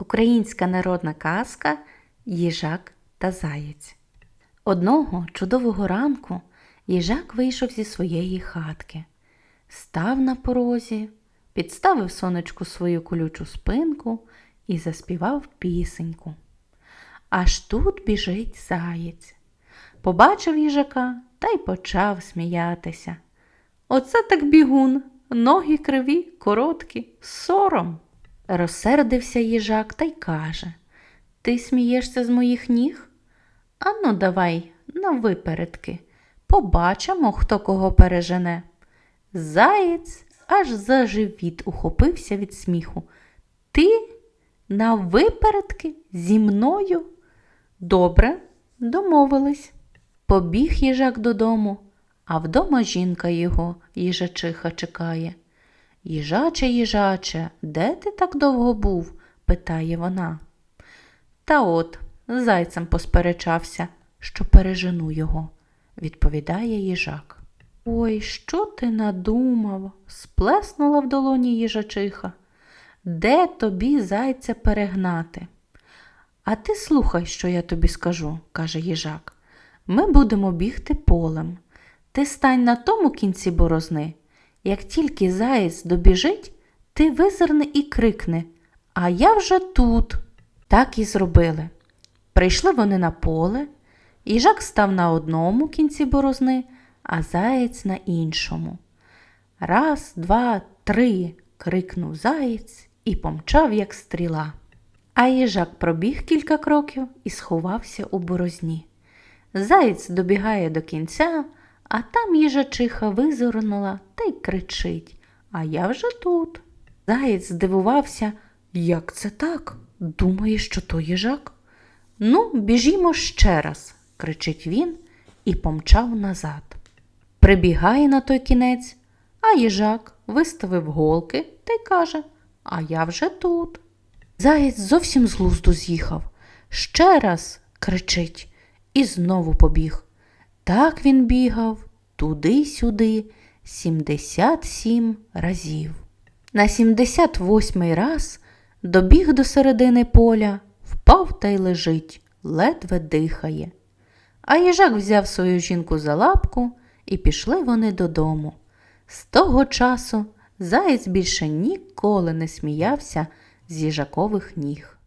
Українська народна казка Їжак та Заєць. Одного чудового ранку їжак вийшов зі своєї хатки, став на порозі, підставив сонечку свою колючу спинку і заспівав пісеньку. Аж тут біжить заєць. Побачив їжака та й почав сміятися. Оце так бігун, ноги криві, короткі, сором. Розсердився їжак та й каже Ти смієшся з моїх ніг? Ану, давай на випередки. Побачимо, хто кого пережене. Заєць аж за живіт ухопився від сміху. Ти на випередки зі мною? Добре, домовились. Побіг їжак додому, а вдома жінка його, їжачиха, чекає. Їжаче, їжаче, де ти так довго був? питає вона. Та от, зайцем посперечався, що пережену його, відповідає їжак. Ой, що ти надумав? сплеснула в долоні їжачиха. Де тобі зайця перегнати? А ти слухай, що я тобі скажу, каже їжак. Ми будемо бігти полем. Ти стань на тому кінці борозни. Як тільки заєць добіжить, ти визирни і крикни А я вже тут. Так і зробили. Прийшли вони на поле, їжак став на одному кінці борозни, а заєць на іншому. Раз, два, три. крикнув заєць і помчав, як стріла. А їжак пробіг кілька кроків і сховався у борозні. Заєць добігає до кінця, а там їжачиха визирнула та й кричить А я вже тут. Заєць здивувався, як це так? Думає, що то їжак? Ну, біжімо ще раз, кричить він і помчав назад. Прибігає на той кінець, а їжак виставив голки та й каже А я вже тут. Заєць зовсім з глузду з'їхав. Ще раз кричить і знову побіг. Так він бігав туди-сюди 77 разів. На 78-й раз добіг до середини поля, впав та й лежить, ледве дихає. А їжак взяв свою жінку за лапку і пішли вони додому. З того часу заєць більше ніколи не сміявся з їжакових ніг.